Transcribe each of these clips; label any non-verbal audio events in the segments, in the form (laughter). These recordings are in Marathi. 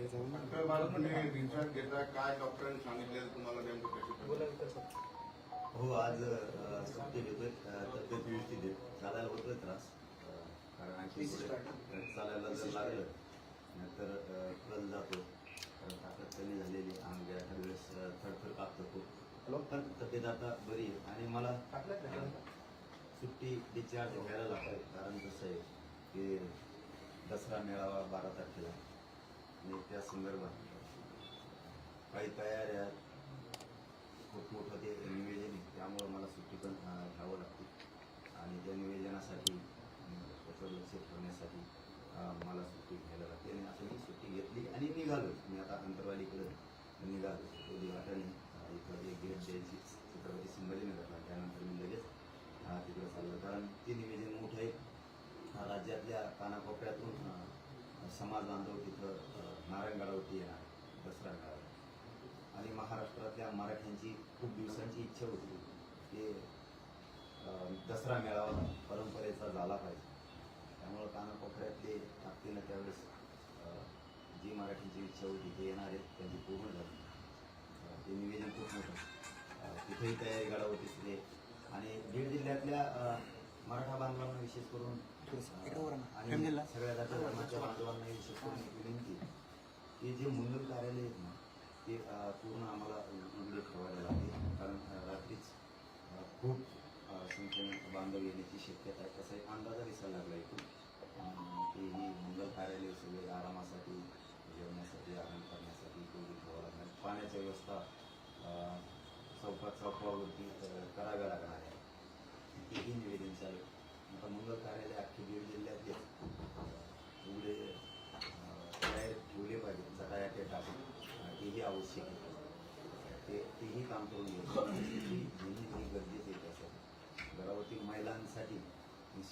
हे जाऊन काय डॉक्टरांनी तुम्हाला नेमकं? हो आज सुट्टी घेतोय. तब्येत व्यवस्थित आहे. चालायला होतोय त्रास. कारण आणखी चालायला जर लागलं नंतर कल जातो. कारण ताकद कमी झालेली अंग एखाद्या वेळेस थरथर कापतो खूप. पण तब्येत आता बरी आहे. आणि मला सुट्टी डिस्चार्ज घ्यायला लागतंय. कारण कसं आहे की दसरा मेळावा बारा तारखेला. आणि त्या संदर्भात काही तयाऱ्या खूप मोठं ते निवेदन आहे. त्यामुळं मला सुट्टी पण घ्यावं लागते. आणि त्या निवेदनासाठी त्याचं लक्ष ठेवण्यासाठी मला सुट्टी घ्यायला लागते. आणि असं मी सुट्टी घेतली आणि निघालो मी आता अंतरवालीकडे निघालो तो दिवाटाने अं, एक गेट द्यायची छत्रपती संभाजीनगरला. त्यानंतर मी लगेच अं, तिकडे चाललो कारण ते निवेदन मोठं आहे. राज्यातल्या कानाकोपऱ्यातून समाज बांधव तिथं नारायणगडावरती येणार दसरा मेळावा आणि महाराष्ट्रातल्या मराठ्यांची खूप दिवसांची इच्छा होती की दसरा मेळावा परंपरेचा झाला पाहिजे. त्यामुळं कानाकोपऱ्यातले ताकदीनं त्यावेळेस जी मराठींची इच्छा होती ते येणार आहेत त्यांची पूर्ण झाली. ते निवेदन खूप मोठं तिथेही तयारी गडावरती तिथे आणि बीड जिल्ह्यातल्या मराठा बांधवांना विशेष करून आणा. सगळ्या धर्माच्या बांधवांना एक विनंती की जे मुंबई कार्यालय आहेत ना ते पूर्ण आम्हाला उघडे ठेवायला लागते कारण रात्रीच खूप संख्येने बांधव येण्याची शक्यता आहे. तसा एक अंदाजा दिसायला लागला इथून. की ही मंगल कार्यालय सगळे आरामासाठी जेवण्यासाठी आराम करण्यासाठी उघडी ठेवावं लागणार. पाण्याची व्यवस्था चौकात चौकावरती कराव्या लागणार आहे. तेही निवेदन चालू. मंगल कार्यालय अख्खे बीड जिल्ह्यातले अं, उघडे तयार ठेवले पाहिजे. जरा टाकून तेही आवश्यक आहे. ते तेही काम करून घेतो ही ही गरजेचं आहे त्यासाठी घरावरती महिलांसाठी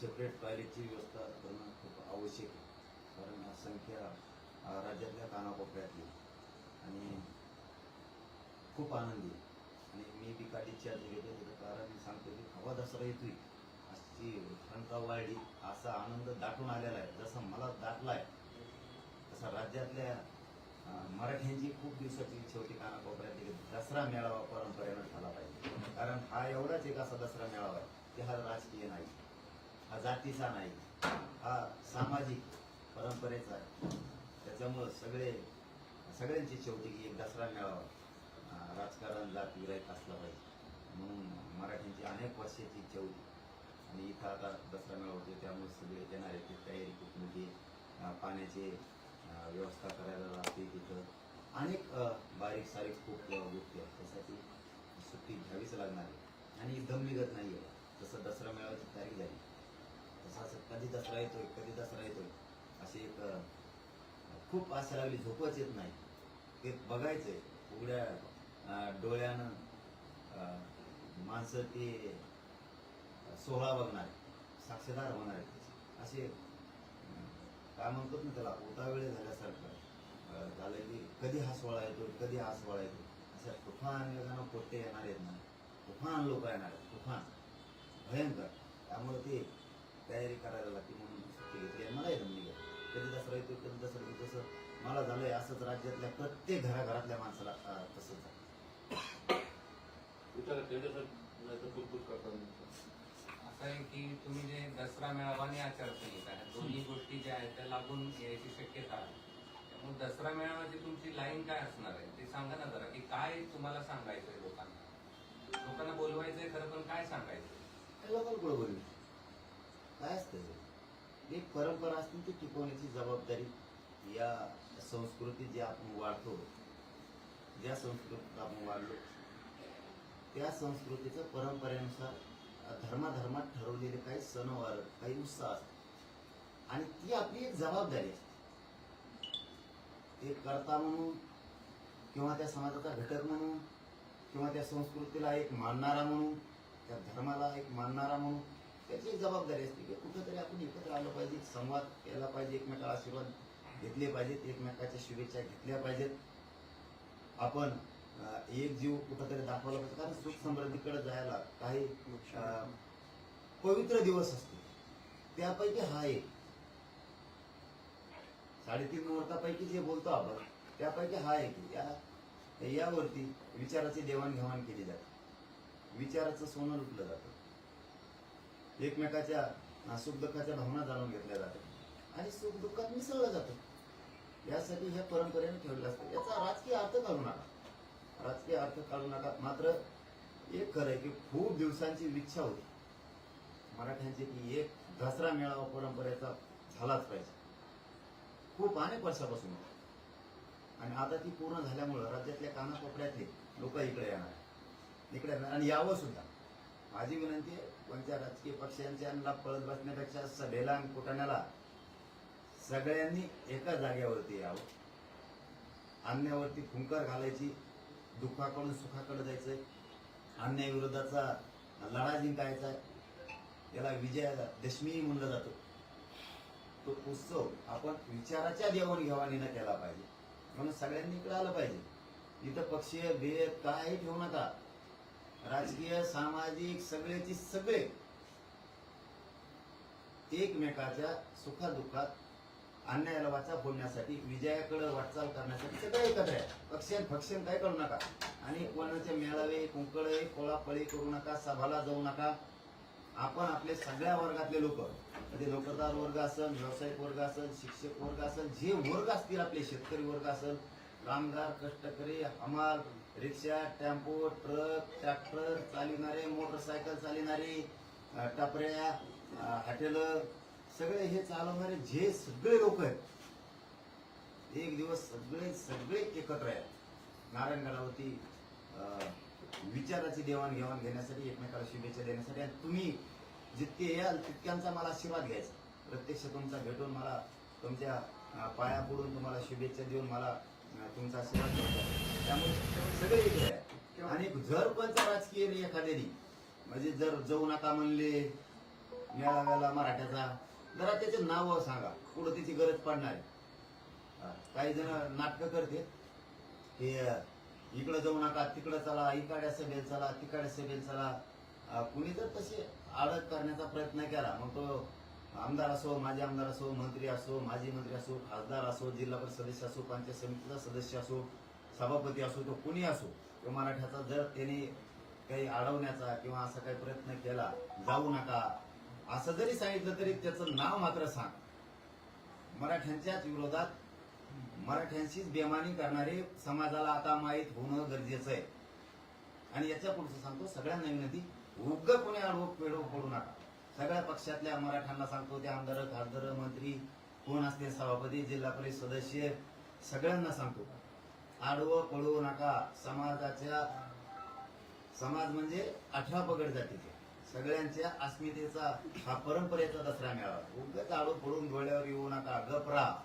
सेपरेट टॉयलेटची व्यवस्था करणं खूप आवश्यक आहे. कारण असंख्य राज्यातल्या कानाकोपऱ्यातली आणि खूप आनंदी आणि मी बी का डिस्चार्ज घेतो त्याचं कारण मी सांगतो की हवा दसरा येतोय. ती क्षमता वाढली असा आनंद दाटून आलेला आहे. जसा मला दाटलाय तसा राज्यातल्या मराठ्यांची खूप दिवसाची इच्छा होती कानाकोपऱ्यात की दसरा मेळावा परंपरेनं झाला पाहिजे. कारण हा एवढाच एक असा दसरा मेळावा आहे की हा राजकीय नाही हा जातीचा नाही हा सामाजिक परंपरेचा आहे. त्याच्यामुळं सगळे सगळ्यांची इच्छा होती की एक दसरा मेळावा राजकारण जात विरायत असला पाहिजे. म्हणून मराठ्यांची अनेक वर्षाची इच्छा होती आणि इथं आता दसरा मेळा होतो त्यामुळे सगळे येणारे आहेत तयारी खूप मोठी पाण्याची व्यवस्था करायला लागते तिथं. अनेक बारीक सारीक खूप गोष्टी आहेत. त्यासाठी सुट्टी घ्यावीच लागणार आहे. आणि दम निघत नाही आहे जसं दसरा मेळाव्याची तारीख झाली तसं असं कधी दसरा येतोय कधी दसरा येतोय अशी एक खूप आशा लागली. झोपच येत नाही. ते बघायचंय. उघड्या डोळ्यानं माणसं ते सोहळा बघणार साक्षीदार होणार. आहेत असे काय म्हणतात ना त्याला उतावेळे झाल्यासारखं अं, झालं की कधी हा सोहळा येतो कधी हा सोहळा येतो. अशा तुफान वेगानं पोट्टे येणार आहेत ना. तुफान लोक येणार आहेत तुफान. भयंकर. त्यामुळे ते तयारी करायला लागते म्हणून सुट्टी घेतली मला येतं निघत कधी दसरा येतो कधी दसरा येतो तसं मला झालंय असंच राज्यातल्या प्रत्येक घराघरातल्या माणसाला तसंच झालं विचार नाही तर करतात. आहे की तुम्ही जे दसरा मेळावा आणि आचारसंहिता दोन्ही गोष्टी ज्या आहेत त्या लागून यायची शक्यता आहे. त्यामुळे दसरा मेळाव्याची तुमची लाईन काय असणार आहे ते सांगा ना जरा की काय तुम्हाला सांगायचंय लोकांना? लोकांना बोलवायचंय खरं पण काय सांगायचं लोकांना काय असतं एक परंपरा असते ती टिकवण्याची जबाबदारी या संस्कृती जी आपण वाढतो ज्या संस्कृतीत आपण वाढलो त्या संस्कृतीचं परंपरेनुसार धर्माधर्मात ठरवलेले काही सणवार काही उत्साह असतात. आणि ती आपली एक जबाबदारी असते. एक करता म्हणून किंवा त्या समाजाचा घटक म्हणून किंवा त्या संस्कृतीला एक मानणारा म्हणून त्या धर्माला एक मानणारा म्हणून त्याची एक जबाबदारी असते की कुठंतरी आपण एकत्र आलं पाहिजे संवाद केला पाहिजे एकमेकाला आशीर्वाद घेतले पाहिजेत एकमेकाच्या शुभेच्छा घेतल्या पाहिजेत. आपण एक जीव कुठंतरी दाखवला पाहिजे. कारण सुख समृद्धीकडे जायला काही पवित्र दिवस असते. त्यापैकी हा एक. साडेतीन मुहूर्तापैकी जे बोलतो आपण त्यापैकी हा एक. या यावरती विचाराची देवाणघेवाण केली जाते. विचाराचं सोनं लुटलं जातं. एकमेकाच्या सुख दुःखाच्या भावना जाणून घेतल्या जातात. आणि सुख दुःखात मिसळलं जातं. यासाठी ह्या परंपरेने ठेवलं असतं. याचा राजकीय अर्थ करू नका. राजकीय अर्थ काढू नका. मात्र एक खरं आहे की खूप दिवसांची इच्छा होती. मराठ्यांची की एक दसरा मेळावा परंपरेचा झालाच पाहिजे. खूप अनेक वर्षापासून होता. आणि आता ती पूर्ण झाल्यामुळं राज्यातल्या कानाकोपऱ्यातले लोक इकडे येणार इकडे येणार आणि यावं सुद्धा. माझी विनंती आहे कोणत्या राजकीय पक्षांच्या पळत बसण्यापेक्षा सभेला आणि कुटाण्याला सगळ्यांनी एका जागेवरती यावं. अन्यावरती फुंकर घालायची दुःखाकडून सुखाकडे जायचंय. अन्यायविरोधाचा लढा जिंकायचा आहे. याला विजयादशमी म्हणलं जातो. तो उत्सव आपण विचाराच्या देवाणघेवाणीनं केला पाहिजे. म्हणून सगळ्यांनी इकडे आलं पाहिजे. इथं पक्षीय भेद काही ठेवू नका. राजकीय सामाजिक सगळेची सगळे एकमेकाच्या सुखादुःखात अन्यायाला वाचा फोडण्यासाठी विजयाकडे वाटचाल करण्यासाठी सगळे एकत्र आहे. पक्षान फक्षण काय करू नका. आणि कोणाचे मेळावे कुंकळे कोळापळी करू नका सभाला जाऊ नका. आपण आपले सगळ्या वर्गातले लोक म्हणजे नोकरदार वर्ग असेल व्यावसायिक वर्ग असेल शिक्षक वर्ग असेल जे वर्ग असतील आपले शेतकरी वर्ग असेल कामगार कष्टकरी हमाल रिक्षा टेम्पो ट्रक ट्रॅक्टर चालविणारे मोटरसायकल चालविणारे टपऱ्या हॉटेल सगळे हे चालवणारे जे सगळे लोक आहेत एक दिवस सगळे सगळे एकत्र आहेत. नारायणगडावरती अ, विचाराची देवाणघेवाण घेण्यासाठी एकमेकाला शुभेच्छा देण्यासाठी आणि तुम्ही जितके याल तितक्यांचा मला आशीर्वाद घ्यायचा. प्रत्यक्ष तुमचा भेटून मला तुमच्या पाया पडून तुम्हाला शुभेच्छा देऊन मला तुमचा आशीर्वाद घ्यायचा. त्यामुळे सगळे एकत्र आहे आणि जर कोणत्या राजकीय एखाद्याने म्हणजे जर जाऊ नका म्हणले मेळाव्याला मराठ्याचा जरा त्याचे नाव सांगा. पुढं त्याची गरज पडणार आहे. काही जण नाटकं करते. हे इकडं जाऊ नका तिकडं चला इकाड्या सभेल चला तिकाड्या सभेल चला. कुणी जर तसे आडत करण्याचा प्रयत्न केला मग तो आमदार असो माजी आमदार असो मंत्री असो माजी मंत्री असो खासदार असो जिल्हा परिषद सदस्य असो पंचायत समितीचा सदस्य असो सभापती असो तो कुणी असो तो मराठ्याचा जर त्याने काही अडवण्याचा किंवा असा काही प्रयत्न केला जाऊ नका असं जरी सांगितलं तरी त्याचं नाव मात्र सांग. मराठ्यांच्याच विरोधात मराठ्यांशीच बेमानी करणारे समाजाला आता माहीत होणं गरजेचं आहे. आणि याच्या पुढचं सांगतो सगळ्यांना विनंती उग्ग कोणी आडवं पेडो पडू नका. सगळ्या पक्षातल्या मराठ्यांना सांगतो ते आमदार खासदार मंत्री कोण असतील सभापती जिल्हा परिषद सदस्य सगळ्यांना सांगतो. आडवं पळवू नका. समाजाच्या समाज म्हणजे अठरा पगड जातीचे. सगळ्यांच्या अस्मितेचा हा परंपरेचा दसरा मेळावा. उगाच आडो पडून डोळ्यावर येऊ नका गप राहा.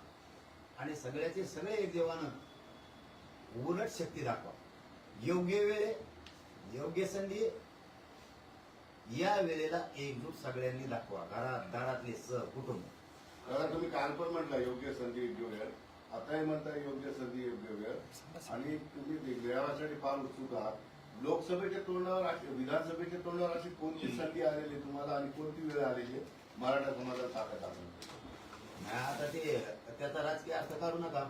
आणि सगळ्याचे सगळे एक देवानं उलट शक्ती दाखवा. योग्य वेळे योग्य संधी या वेळेला एकजूट सगळ्यांनी दाखवा. घरात दारातले सह कुटुंब. कारण तुम्ही काल पण म्हटलं योग्य संधी योग्य वेळ. आताही म्हणताय योग्य संधी योग्य वेळ. आणि तुम्ही मेळाव्यासाठी फार उत्सुक आहात. लोकसभेच्या तोंडावर अशी विधानसभेच्या तोंडावर अशी कोणती संधी आलेली आहे तुम्हाला आणि कोणती वेळ आलेली आहे? मराठा समाजाला ताकद आपण नाही, आता ते त्याचा राजकीय अर्थ काढू नका.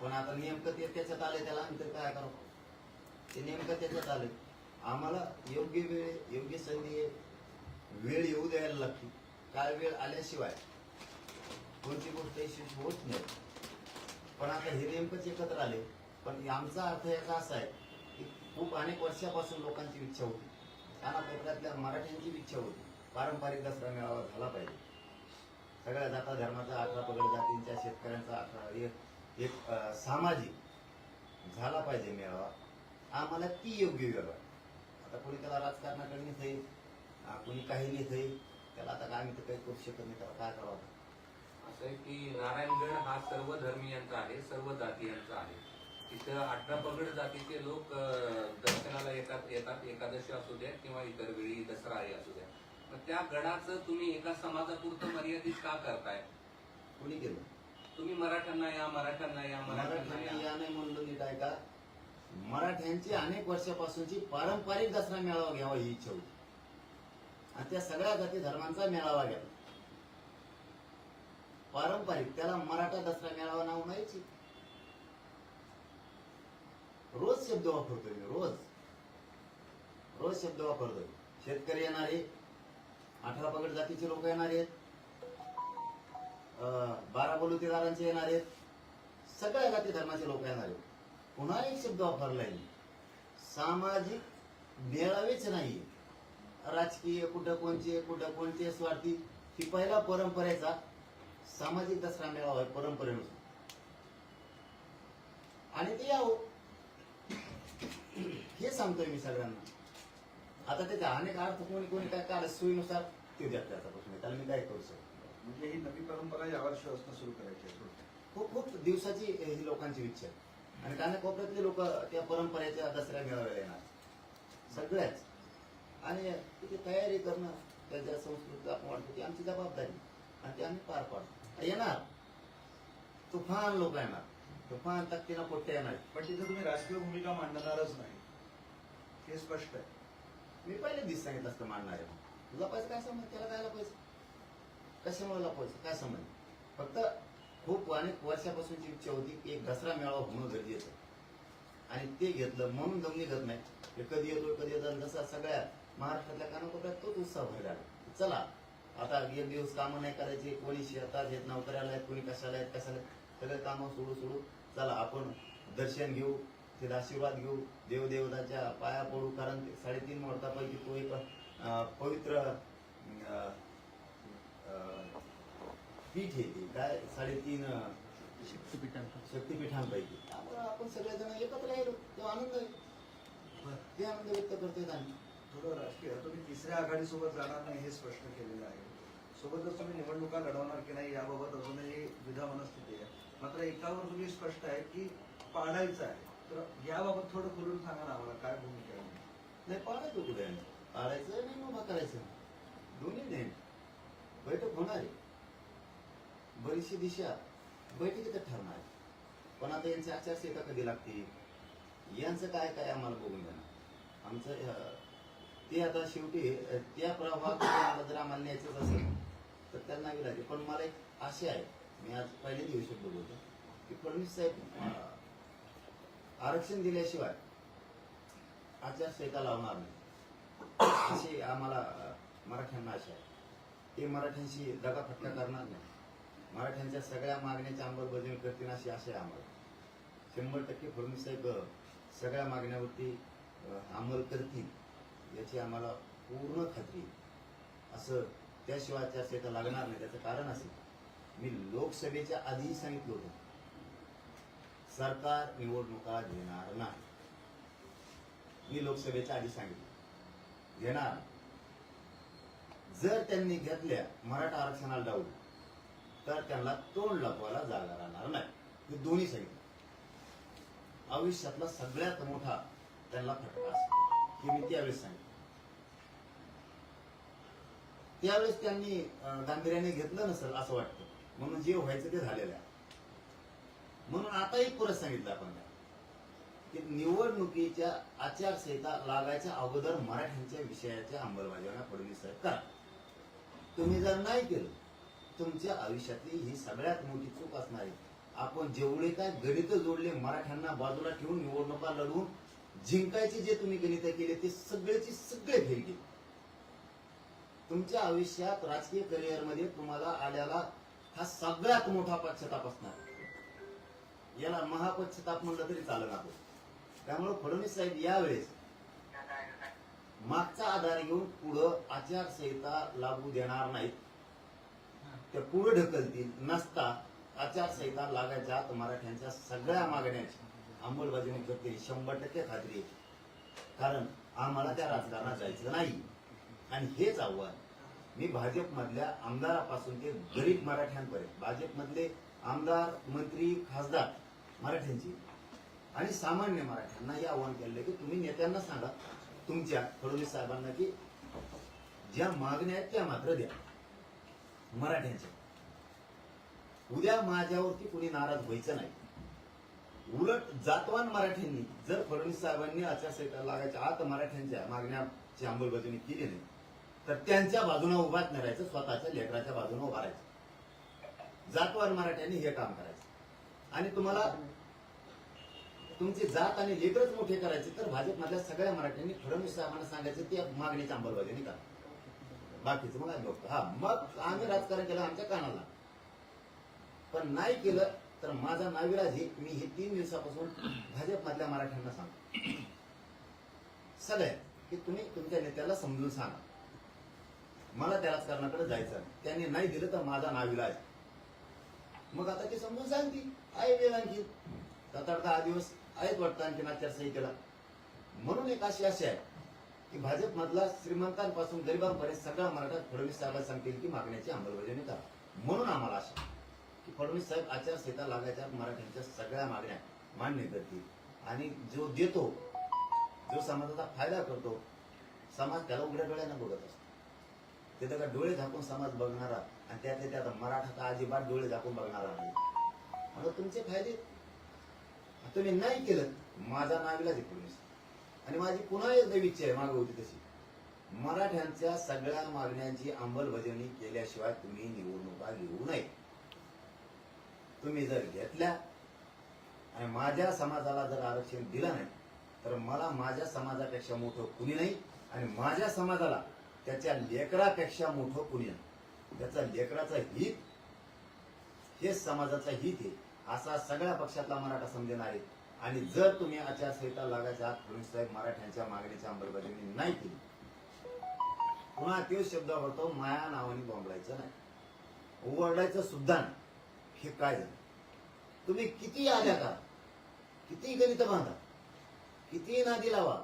पण आता नेमकं ते त्याच्यात आले त्याला आम्ही तर काय करू? ते नेमकं त्याच्यात आले आम्हाला योग्य वेळ योग्य संधी वेळ येऊ द्यायला लागते काय वेळ आल्याशिवाय कोणती गोष्ट यशस्वी होत नाही. पण आता हे नेमकंच एकत्र आले पण आमचा अर्थ याचा असा आहे खूप अनेक वर्षापासून लोकांची इच्छा होती. कानाकोपऱ्यातल्या मराठ्यांची इच्छा होती. पारंपरिक दसरा मेळावा झाला पाहिजे. सगळ्या जाता धर्माचा अठरा पगड जातींच्या शेतकऱ्यांचा अठरा एक एक सामाजिक झाला पाहिजे मेळावा. आम्हाला ती योग्य व्यवहार. आता कोणी त्याला राजकारणाकडे नेत आहे कोणी काही नेत आहे त्याला आता काय आम्ही तर काही करू शकत नाही त्याला काय करावं असं आहे की नारायणगड हा सर्व धर्मियांचा आहे सर्व जातीयांचा आहे. तिथं अठरा पगड जातीचे लोक दर्शनाला येतात येतात एकादशी असू द्या किंवा इतर वेळी दसरा असू द्या. मग त्या गडाचं तुम्ही एका समाजापुरतं मर्यादित का करताय? कोणी केलं? तुम्ही मराठ्यांना या मराठ्यांना या मराठ्यांना मराठ्यांनी या या नाही म्हणलं नीट आहे का? मराठ्यांची अनेक वर्षापासूनची पारंपरिक दसरा मेळावा घ्यावा ही इच्छा होती. आणि त्या सगळ्या जाती धर्मांचा मेळावा घ्यावा. पारंपरिक त्याला मराठा दसरा मेळावा नाव नाहीच रोज शब्द वापरतोय मी रोज. रोज शब्द वापरतोय. शेतकरी येणार आहे अठरा पगड जातीचे लोक येणार आहेत. बारा बलुतेदारांचे येणार आहेत. सगळ्या जाती धर्माचे लोक येणार आहेत. पुन्हा एक शब्द वापरलाय सामाजिक मेळावेच नाही. राजकीय कुठं कोणचे कुठं कोणते स्वार्थी ही पहिला परंपरेचा सामाजिक दसरा मेळावा आहे परंपरेनुसार. आणि ते यावं. हे सांगतोय मी सगळ्यांना. आता त्याचे अनेक अर्थ कोणी कोणी काय काढ सोयीनुसार ते द्या त्याचा प्रश्न. त्याला मी काय करू शकतो म्हणजे ही नवी परंपरा यावर्षी असणं सुरू करायची आहे. खूप खूप दिवसाची ही लोकांची इच्छा आहे. आणि कानाकोपऱ्यातले लोक त्या परंपरेच्या दसऱ्या मेळाव्याला येणार. सगळ्याच. आणि तिथे तयारी करणं त्यांच्या संस्कृतीचा आपण वाटतो ती आमची जबाबदारी. आणि ते आम्ही पार पाडतो. येणार. तुफान लोक येणार. तुफान तक्तीनं पोट्टे येणार. पण तिथे तुम्ही राजकीय भूमिका मांडणारच नाही. हे स्पष्ट आहे. मी पहिले दिस सांगितलं असतं मांडणार आहे तुला पैसे काय समज त्याला काय पैसे. कशामुळे पैसे? काय समज फक्त खूप अनेक वर्षापासूनची इच्छा होती की एक दसरा मेळावा होणं गरजेचं आणि ते घेतलं म्हणून जमणी घेत नाही. हे कधी येतो कधी येतो आणि जसा सगळ्या महाराष्ट्रातल्या कानाकोपऱ्यात तोच उत्साह व्हायला लागला. चला आता एक दिवस कामं नाही करायची. कोणी शेतात येत नोकऱ्याला आहेत कोणी कशाला आहेत कशाला आहेत. सगळे कामं सोडू सोडू. चला आपण दर्शन घेऊ. ते आशीर्वाद घेऊ. देवदेवताच्या पाया पडू कारण साडेतीन मुहूर्तापैकी तो एक पवित्र पीठ आहे ते. काय? साडेतीन शक्तिपीठांपैकी. त्यामुळे आपण सगळेजण एकत्र राहिलो तो आनंद आहे. ते आनंद व्यक्त करतोय आम्ही थोडं राजकीय. तुम्ही तिसऱ्या आघाडीसोबत जाणार नाही हे स्पष्ट केलेलं आहे. सोबतच तुम्ही निवडणुका लढवणार की नाही याबाबत अजूनही विधा मनस्थिती आहे. मात्र एकावर तुम्ही स्पष्ट आहे की पाडायचं आहे. तर याबाबत थोडं खुलून सांगा ना आम्हाला काय भूमिका आहे? नाही पाळायचं कुठे आहे? नाही उभा करायचं दोन्ही नाही. बैठक होणार आहे. बरीचशी दिशा बैठकीतच ठरणार आहे. पण आता यांची आचारसंहिता कधी लागते? यांचं काय काय आम्हाला बघून देणार आमचं ते आता शेवटी त्या प्रभावात आम्हाला जर आम्हाला न्यायचंच असेल तर त्यांना विलायचे पण मला एक आशा आहे मी आज पहिले दिवशी शब्द होतो की फडणवीस साहेब आरक्षण दिल्याशिवाय आचारसंहिता लावणार नाही. अशी आम्हाला मराठ्यांना आशा आहे. ते मराठ्यांशी दगाफटका करणार नाही. मराठ्यांच्या सगळ्या मागण्याची अंमलबजावणी करतील अशी आशा आहे आम्हाला. शंभर टक्के फडणवीस साहेब सगळ्या मागण्यावरती अंमल करतील याची आम्हाला पूर्ण खात्री असं त्याशिवाय आचारसंहिता लागणार नाही. त्याचं कारण असेल मी लोकसभेच्या आधीही सांगितलं होतं. सरकार निवडणुका घेणार नाही. मी लोकसभेच्या आधी सांगितलं. घेणार जर त्यांनी घेतल्या मराठा आरक्षणाला डाऊन तर त्यांना तोंड लपवायला जागा राहणार नाही. हे दोन्ही सांगितलं. आयुष्यातला सगळ्यात मोठा त्यांना फटका असतो. हे मी त्यावेळेस सांगितलं. त्यावेळेस त्यांनी गांभीर्याने घेतलं नसेल असं वाटतं. म्हणून जे व्हायचं ते झालेलं आहे. म्हणून आता एक परत सांगितलं आपण की निवडणुकीच्या आचारसंहिता लागायच्या अगोदर मराठ्यांच्या विषयाच्या अंमलबजावण्या फडणवीस साहेब करा. तुम्ही जर नाही केलं तुमच्या आयुष्यातली ही सगळ्यात मोठी चूक असणार आहे. आपण जेवढे काय गणित जोडले मराठ्यांना बाजूला ठेवून निवडणुका लढवून जिंकायचे जे तुम्ही गणित केले ते सगळेचे सगळे फेल गेले तुमच्या आयुष्यात राजकीय करिअरमध्ये तुम्हाला आल्याला हा सगळ्यात मोठा पश्चाताप असणार याला महापश्चाताप म्हणलं तरी चालत आपण. त्यामुळे फडणवीस साहेब यावेळेस मागचा आधार घेऊन पुढं आचारसंहिता लागू देणार नाहीत. त्या पुढे ढकलतील नसता आचारसंहिता लागायच्या आत मराठ्यांच्या सगळ्या मागण्याची अंमलबजावणी करते शंभर टक्के खात्री आहे. कारण आम्हाला त्या राजकारणात जायचं नाही. आणि हेच आव्हान मी भाजपमधल्या आमदारापासून ते गरीब मराठ्यांपर्यंत भाजपमधले आमदार मंत्री खासदार मराठ्यांची. आणि सामान्य मराठ्यांना हे आव्हान केलेलं की तुम्ही नेत्यांना सांगा तुमच्या फडणवीस साहेबांना की ज्या मागण्या आहेत त्या मात्र द्या. मराठ्यांच्या. उद्या माझ्यावरती कुणी नाराज व्हायचं नाही. उलट जातवान मराठ्यांनी जर फडणवीस साहेबांनी आचारसंहिता लागायच्या आत मराठ्यांच्या मागण्याची अंमलबजावणी केली नाही तर त्यांच्या बाजूने उभाच राहायचं स्वतःच्या लेकराच्या बाजूने उभा जातवार मराठ्यांनी हे काम करायचं. आणि तुम्हाला तुमची जात आणि लेकरच मोठे करायचे तर भाजपमधल्या सगळ्या मराठ्यांनी फडणवीस साहेबांना सांगायचं ती मागणीची अंमलबजावणी करा. बाकीचं मग आम्ही बघतो. हा मग आम्ही राजकारण केलं आमच्या कानाला. पण नाही केलं तर माझा नाविराज मी हे तीन दिवसापासून भाजपमधल्या मराठ्यांना सांगतो. सगळ्या की तुम्ही तुमच्या नेत्याला समजून सांगा. मला त्या राजकारणाकडे जायचं त्यांनी नाही दिलं तर माझा नाविलाज. मग आता ते समजून सांगतील आहे वेळ आणखी. सात आठ दहा दिवस आहेत वाटतं आणखीन आचारसंहितेला. म्हणून एक अशी आशा आहे की भाजपमधला श्रीमंतांपासून गरिबांपर्यंत सगळा मराठा फडणवीस साहेबांना सांगतील की मागण्याची अंमलबजावणी करा. म्हणून आम्हाला आशा की फडणवीस साहेब आचारसंहिता लागायच्या मराठ्यांच्या सगळ्या मागण्या मान्य करतील. आणि जो देतो जो समाजाचा फायदा करतो समाज त्याला उघड्या डोळ्यानं बघत असतो. ते त्याला डोळे झाकून समाज बघणारा आणि त्यातले त्यात मराठा तर अजिबात डोळे झाकून बघणार नाही म्हणून तुमचे फायदे? तुम्ही नाही केलं. माझा नाविलाज आहे आणि माझी पुन्हा एकदा विचार आहे मागे होती तशी. मराठ्यांच्या सगळ्या मागण्यांची अंमलबजावणी केल्याशिवाय तुम्ही निवडणुका घेऊ नये. तुम्ही जर घेतल्या आणि माझ्या समाजाला जर आरक्षण दिलं नाही तर मला माझ्या समाजापेक्षा मोठं कुणी नाही आणि माझ्या समाजाला त्याच्या लेकरापेक्षा मोठं कुणी नाही. त्याचा लेकराचं हित हेच समाजाचं हित आहे. असा सगळ्या पक्षातला मराठा समजणार आहे. आणि जर तुम्ही आचारसंहिता लागायच्या आत फडणवीस साहेब मराठ्यांच्या मागणीची अंमलबजावणी नाही केली. पुन्हा तेच शब्द वापरतो माया नावाने बोंबलायचं नाही. ओरडायचं सुद्धा नाही. हे काय झालं? तुम्ही किती आल्या का? किती गणित बांधा? किती नादी लावा?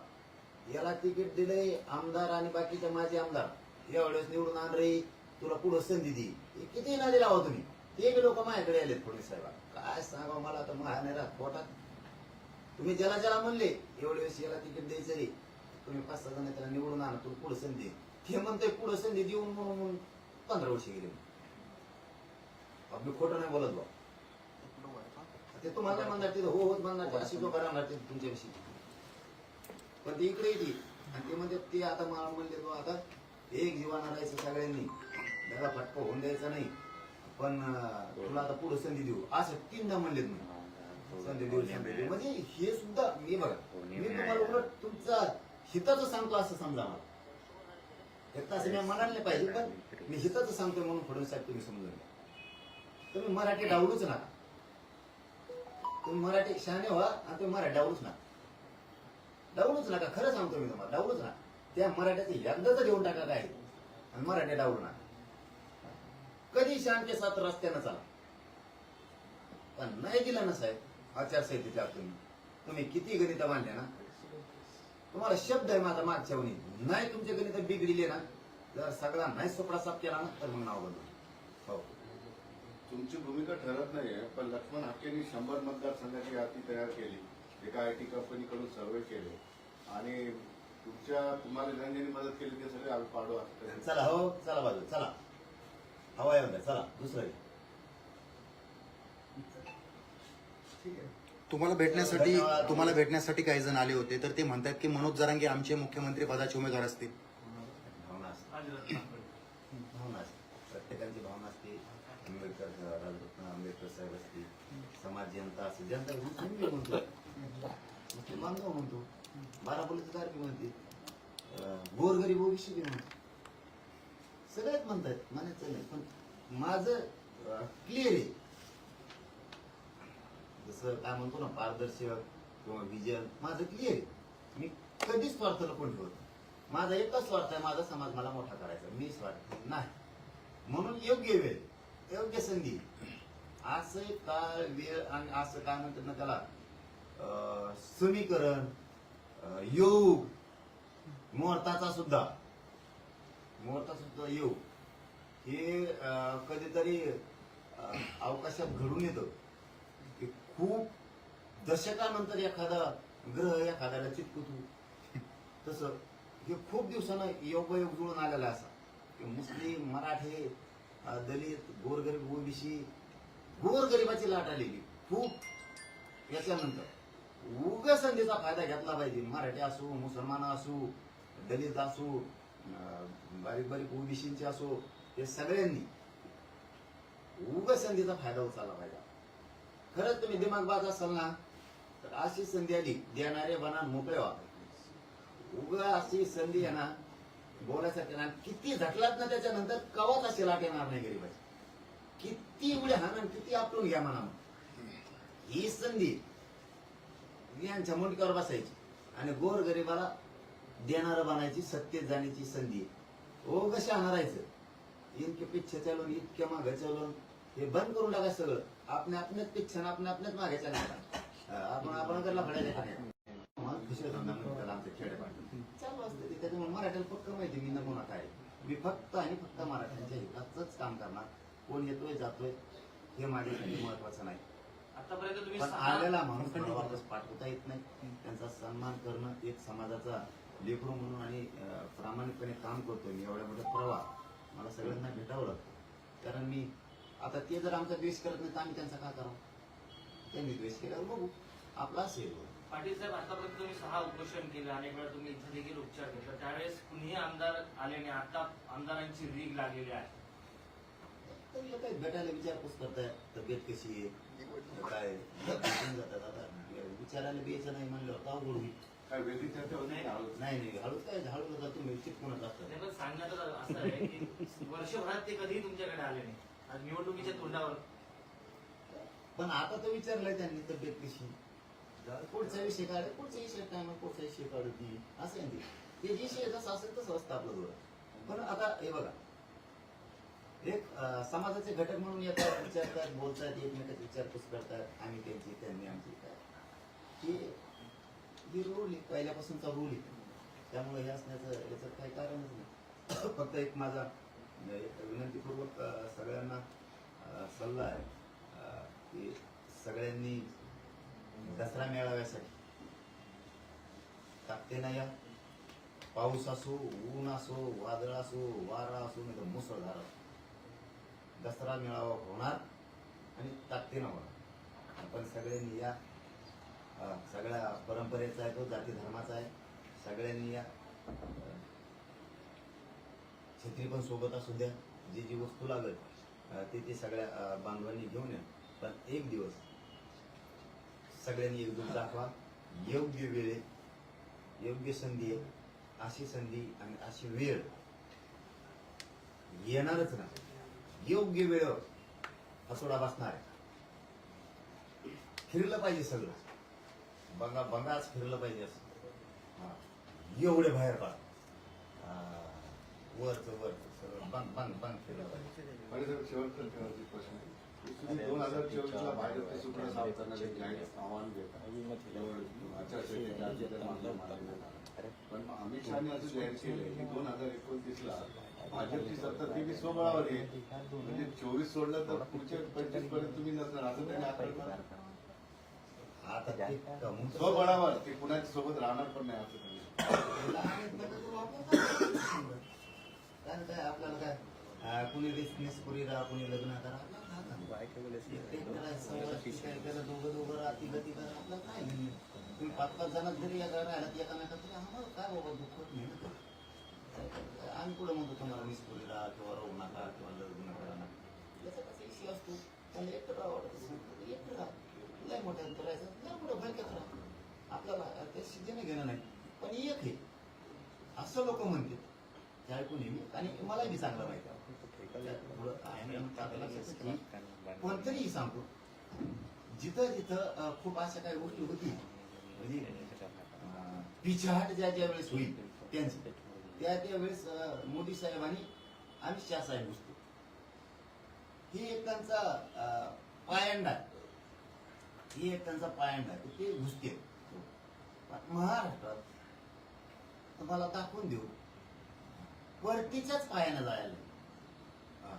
याला तिकीट दिले आमदार आणि बाकीचे माझे आमदार. एवढेच निवडून आण रे. तुला पुढं संधी दे किती किती दिला हो तुम्ही? ते बी लोक माझ्याकडे आलेत फडणवीस साहेब काय सांगा मला आता? माया नाही राहत पोटात. तुम्ही ज्याला ज्याला म्हणले एवढे वेळेस याला तिकीट द्यायचं रे. तुम्ही पाच सहा जण त्याला निवडून आणा तुला पुढं संधी ते म्हणतोय पुढं संधी देऊन म्हणून म्हणून पंधरा वर्ष गेले मी खोटं नाही बोलत बा ते तुम्हाला नाही म्हणणार? तिथं हो होत म्हणणार. अशी लोक राहणार ते तुमच्याविषयी. पण ते इकडे येते आणि ते म्हणजे ते आता मला म्हणले तो आता एक जीवाना राहायचं सगळ्यांनी. त्याला फटका होऊन द्यायचा नाही. पण तुला आता पुढे संधी देऊ. असं तीनदा म्हणले तुम्ही संधी देऊ संधी देऊ. म्हणजे हे सुद्धा मी बघा मी तुम्हाला उलट तुमचा हिताचं सांगतो असं समजा मला. एक तास मी म्हणायला नाही पाहिजे पण मी हिताचं सांगतोय म्हणून फडणवीस साहेब तुम्ही समजून घ्या. तुम्ही मराठी डावलूच नका. तुम्ही मराठी शहाणे व्हा आणि तुम्ही मराठी डावलूच नका. डावलूच नका. खरं सांगतो मी तुम्हाला डावलूच नका. त्या मराठ्याचं एकदाच देऊन टाका काय? आणि मराठी डावलू नका. कधी शांती सात रस्त्यानं चाला. पण नाही दिलं ना साहेब आचारसंहितेच्या तुम्ही तुम्ही किती गणित मांडले ना? तुम्हाला शब्द आहे माझा मागच्या वनी नाही तुमचे गणित बिघडिले ना जर सगळा नाही सोपडा साफ केला ना तर मग नाव बदलू. हो. तुमची भूमिका ठरत नाहीये पण लक्ष्मण हाकेंनी शंभर मतदारसंघाची यादी तयार केली. एका आय टी कंपनीकडून सर्वे केले. आणि तुमच्या तुम्हाला ज्यांनी मदत केली ते सगळे आम्ही पाडू असं चला हो चला बाजू चला. हवा येऊन द्या चला दुसरं घे. ठीक आहे तुम्हाला भेटण्यासाठी. तुम्हाला भेटण्यासाठी काही जण आले होते तर ते म्हणतात की मनोज जरांगे आमचे मुख्यमंत्री पदाचे उमेदवार असतील. भावना असते. भावना असते. प्रत्येकाची भावना असते. आंबेडकर राजरत्न आंबेडकर साहेब असतील. समाज जनता असते. जनता मुस्लिम म्हणतो. मुस्लिम बांधव म्हणतो. बारापल्लीचं तारखे म्हणते. अं, गोरगरीब ओबीसी बी म्हणते. सगळ्यात म्हणतात म्हणायचं नाही. पण माझं क्लिअर आहे. जसं काय म्हणतो ना पारदर्शक किंवा विजन माझं क्लिअर आहे. मी कधीच स्वार्थाला कोण ठेवत माझा एकच स्वार्थ आहे माझा समाज मला मोठा करायचा. मी स्वार्थ नाही. म्हणून योग्य वेळ योग्य संधी. असं काळ वेळ आणि असं काय म्हणतात ना त्याला अं, समीकरण योग मुहूर्ताचा सुद्धा. मुहूर्तासुद्धा योग हे कधीतरी अवकाशात घडून येतं. की खूप दशकानंतर एखादा ग्रह एखाद्याला चिटकुतू तसं हे खूप दिवसानं योगायोग जुळून आलेला असा. की मुस्लिम मराठे दलित गोरगरीब ओबीसी गोरगरिबाची लाट आलेली. खूप याच्यानंतर. उग संधीचा फायदा घेतला पाहिजे. मराठी असो मुसलमान असू दलित असू बारीक बारीक ओबीसींचे असो हे सगळ्यांनी उग संधीचा फायदा उचलला पाहिजे. खरंच तुम्ही दिमागबाज असाल ना तर अशी संधी आली देणारे बना मोकळे व्हा. उगा अशी संधी आहे ना बोलायसाठी ना किती झटलात ना त्याच्यानंतर कवाच अशी लाट येणार नाही गरीबाची. किती उडे हाणा आणि किती आपटून घ्या म्हणा ही संधी यांच्या मुंडक्यावर बसायची आणि गोर गरीबाला देणारं बनायची सत्तेत जाण्याची संधी ओ कशा हारायचं इनके पिच्छे चालून इतक्या मागे चालून हे बंद करून टाका सगळं. आपल्या आपल्याच पिच्छे आपल्या आपल्याच मागे चालणार आपण आपण करला फडायला नाही चालू असतं ते. त्याच्यामुळे मराठ्याला पक्क माहिती मी नमुना काय मी फक्त आणि फक्त मराठ्यांच्या हिताचंच काम करणार. कोण येतोय जातोय हे माझ्यासाठी महत्वाचं नाही. आलेला माणूस पाठवता येत नाही. त्यांचा सन्मान करणं एक समाजाचा लेकरू म्हणून आणि प्रामाणिकपणे काम करतोय मी एवढ्या मोठ्या प्रवाह मला सगळ्यांना भेटावं लागतं. कारण मी आता ते जर आमचा द्वेष करत नाही तर आम्ही त्यांचा का करावं? त्यांनी द्वेष केल्यावर बघू. आपला असेल पाटील साहेब आतापर्यंत तुम्ही सहा उपोषण केले अनेक वेळा तुम्ही इथे देखील उपचार घेतला. त्यावेळेस कुणीही आमदार आले नाही. आता आमदारांची रीग लागलेली आहे. तर काही भेटायला विचारपूस करताय. तब्येत कशी आहे? काय? (laughs) जातात आता. विचारायला बियायचं नाही म्हणलं तर अवघड होईल. काय वेगळी चर्चा होती का? नाही नाही हळूच काय चिटकूनच नाही, पण सांगण्यात असं आहे की वर्षभरात ते कधीही तुमच्याकडे आले नाही. आज निवडणुकीच्या तोंडावर. पण आता तर विचारलंय त्यांनी तब्येत कशी पुढचा विषय काढ पुढचा विषय काय मग? पुढचा विषय काढू ती. असं आहे ते. ते विषय जसं असेल तसं असतं आपलं दोघं पण आता हे बघा. एक अं, समाजाचे घटक म्हणून येतात विचारतात बोलतात एकमेकात विचारपूस करतात. आम्ही त्यांची त्यांनी आमची काय. हे ही रूल आहे पहिल्यापासूनचा रूल आहे. त्यामुळे हे असण्याचं याचं काही कारणच नाही. (coughs) फक्त एक माझा म्हणजे विनंतीपूर्वक सगळ्यांना सल्ला आहे की सगळ्यांनी दसरा मेळाव्यासाठी ताकदीनं या. पाऊस असो ऊन असो वादळ असो वारा असो नाही तर मुसळधार असो. दसरा मेळावा होणार आणि ताकदीनं होणार. आपण सगळ्यांनी या सगळ्या परंपरेचा आहे तो जाती धर्माचा आहे. सगळ्यांनी या छत्री पण सोबत असू द्या जी जी वस्तू लागल ते ते सगळ्या बांधवांनी घेऊन या. पण एक दिवस सगळ्यांनी एकजूट दाखवा. योग्य वेळे योग्य संधी आहे अशी संधी आणि अशी वेळ येणारच नाही. योग्य वेळ हसोडा बसणार आहे. फिरलं पाहिजे सगळं. बंगा बंगाच फिरलं पाहिजे असं. हा. एवढे बाहेर काढ वरच वर सगळं बंग बंग बंग फिरलं पाहिजे. आणि सर शेवटचा शेवटचा प्रश्न तुम्ही दोन हजार चोवीसला भाजपचे सूत्र साफ करण्याचे जाहीर आव्हान देता आचारसंहितेच्या आधी तर माझं मानणं आहे. पण अमित शहानी असं जाहीर केलंय की दोन हजार एकोणतीसला भाजपची सत्ता तेवीस स्वबळावर येईल. म्हणजे चोवीस सोडलं तर पुढच्या पंचवीसपर्यंत तुम्ही नसणार. असं त्यांनी आकलन आता ते कमवून स्वबळावर ते कुणाच्या सोबत राहणार पण नाही असं त्यांनी कारण काय आपल्याला काय? अं, कुणी बिझनेस पुरी राहा कुणी लग्न करा. एकटे करायचं, सगळं काय केलं, दोघं दोघं राहा तिघं तिघं राहा, आपल्याला काय? नाही. तुम्ही पाच पाच जणात जरी एका राहिला तर एकामेका तरी आम्हाला काय बाबा दुःख होत नाही ना? ते. आम्ही म्हणतो तुम्हाला मिसपुरी राहा किंवा राहू नका किंवा लग्न करा नका? याचा कसा इश्यू असतो? त्याला एकटं राहा वाटत. असेल तर एकटं राहा लय मोठ्या लय मोठं भलक्यात राहा आपल्याला त्याशी देणं घेणं नाही. पण एक हे असं लोक म्हणतात. ते ऐकून येईल. आणि मला बी चांगलं माहिती आहे. त्यामुळं सांगतो जिथं जिथं खूप अशा काही गोष्टी होती. म्हणजे पिछाट ज्या ज्या वेळेस होईल त्यांची. त्या त्यावेळेस वेळेस मोदी साहेबांनी अमित शहा साहेब घुसते ही एक त्यांचा अं, पायंडा आहे. ही एक त्यांचा पायंडा आहे. ते घुसते महाराष्ट्रात तुम्हाला दाखवून देऊ. परतीच्याच पायानं जायला. हा.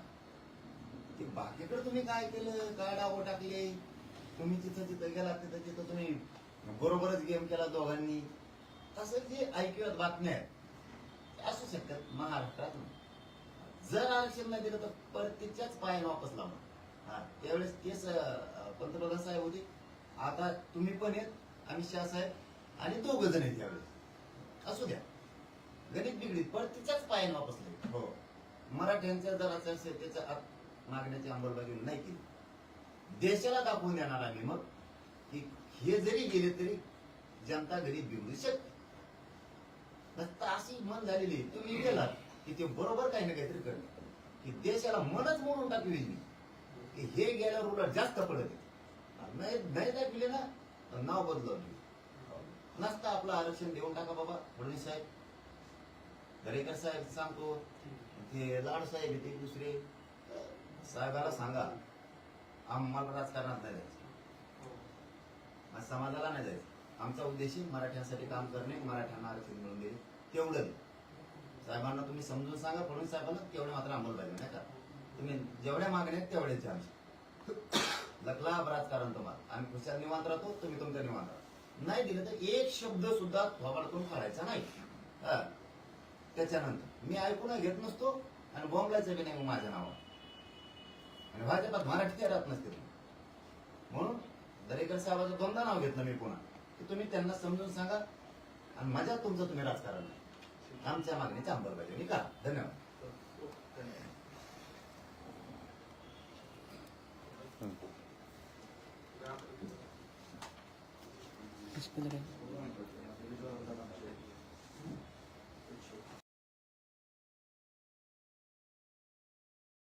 ते बाकीकडे तुम्ही काय केलं? काय डावं टाकले? तुम्ही तिथं जिथं गेला तिथं तिथं तुम्ही बरोबरच गेम केला दोघांनी. तसं जे ऐकूयात बातम्या आहेत असू शकतात महाराष्ट्रात. जर आरक्षण नाही दिलं तर परतीच्याच पायानं वापस लावणार हा. त्यावेळेस तेच पंतप्रधान साहेब होते. आता तुम्ही पण येत अमित शहा साहेब आणि दोघ जण आहेत यावेळेस. असू द्या. गणित बिगडीत परतीच्याच पायानं वापस लागेल हो. मराठ्यांच्या जर आचारसंहितेच्या आत मागण्याची अंमलबजावणी नाही केली. देशाला दाखवून देणार आम्ही मग की हे जरी गेले तरी जनता गरीब बिघडू शकते. नसतं अशी मन झालेली. तुम्ही गेलात की ते बरोबर काही ना काहीतरी करणे की देशाला मनच मोडून टाकली की हे गेल्यावर उलट जास्त पडत. नाही नाही दाखविले ना तर नाव बदलवलं नसतं आपलं आरक्षण देऊन टाका बाबा फडणवीस साहेब. दरेकर साहेब सांगतो ते लाड साहेब येते ते दुसरे. साहेबाला सांगा आम्हाला राजकारणात नाही जायचं. आज समाजाला नाही जायचं. आमचा उद्देश आहे मराठ्यांसाठी काम करणे मराठ्यांना आरक्षण मिळून देणे. तेवढं साहेबांना तुम्ही समजून सांगा फडणवीस साहेबांना तेवढे मात्र अंमलबजावणी नाही का तुम्ही जेवढ्या मागण्या आहेत तेवढ्याच आमच्या. लकला राजकारण तुम्हाला. आम्ही खुशाल निवांत राहतो तुम्ही तुमच्या निवांत राहतो नाही दिलं तर एक शब्द सुद्धा थोबाडतून काढायचा नाही. हा. त्याच्यानंतर मी ऐकून घेत नसतो आणि बोंबलायचं बी नाही मग माझ्या नावावर. आणि भाजपात मराठी राहत नसते म्हणून दरेकर साहेबाचं दोनदा नाव घेतलं मी पुन्हा. की तुम्ही त्यांना समजून सांगा आणि माझ्या तुमचं तुम्ही राजकारण नाही. आमच्या मागणीची अंमलबजावणी करा. धन्यवाद. धन्यवाद